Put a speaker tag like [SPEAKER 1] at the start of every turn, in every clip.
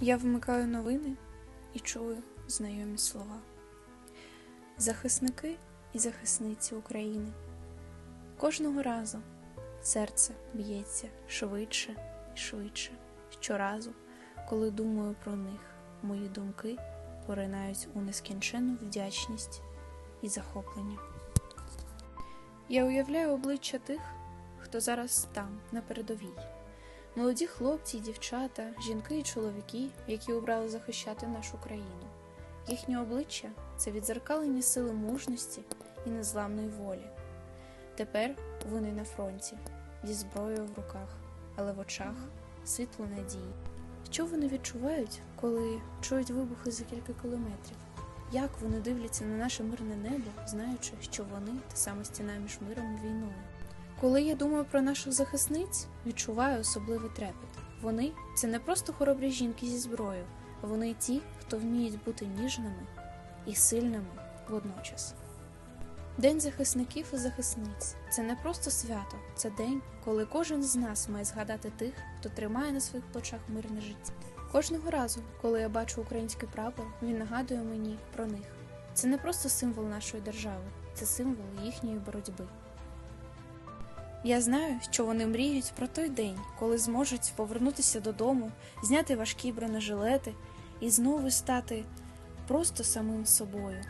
[SPEAKER 1] Я вмикаю новини і чую знайомі слова. Захисники і захисниці України. Кожного разу серце б'ється швидше і швидше. Щоразу, коли думаю про них, мої думки поринають у нескінченну вдячність і захоплення. Я уявляю обличчя тих, хто зараз там, на передовій. Молоді хлопці, й дівчата, жінки і чоловіки, які обрали захищати нашу країну. Їхнє обличчя це відзеркалення сили мужності і незламної волі. Тепер вони на фронті, зі зброєю в руках, але в очах світло надії. Що вони відчувають, коли чують вибухи за кілька кілометрів? Як вони дивляться на наше мирне небо, знаючи, що вони та саме стіна між миром і війною? Коли я думаю про наших захисниць, відчуваю особливий трепет. Вони це не просто хоробрі жінки зі зброєю, вони ті, хто вміють бути ніжними і сильними водночас. День захисників і захисниць це не просто свято, це день, коли кожен з нас має згадати тих, хто тримає на своїх плечах мирне життя. Кожного разу, коли я бачу український прапор, він нагадує мені про них. Це не просто символ нашої держави, це символ їхньої боротьби. Я знаю, що вони мріють про той день, коли зможуть повернутися додому, зняти важкі бронежилети і знову стати просто самим собою.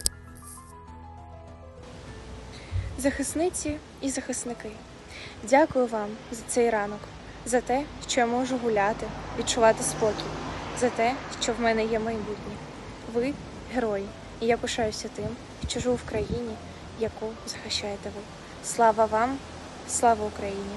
[SPEAKER 2] Захисниці і захисники, дякую вам за цей ранок, за те, що я можу гуляти, відчувати спокій, за те, що в мене є майбутнє. Ви герої, і я пишаюся тим, що живу в країні, яку захищаєте ви. Слава вам, слава Україні!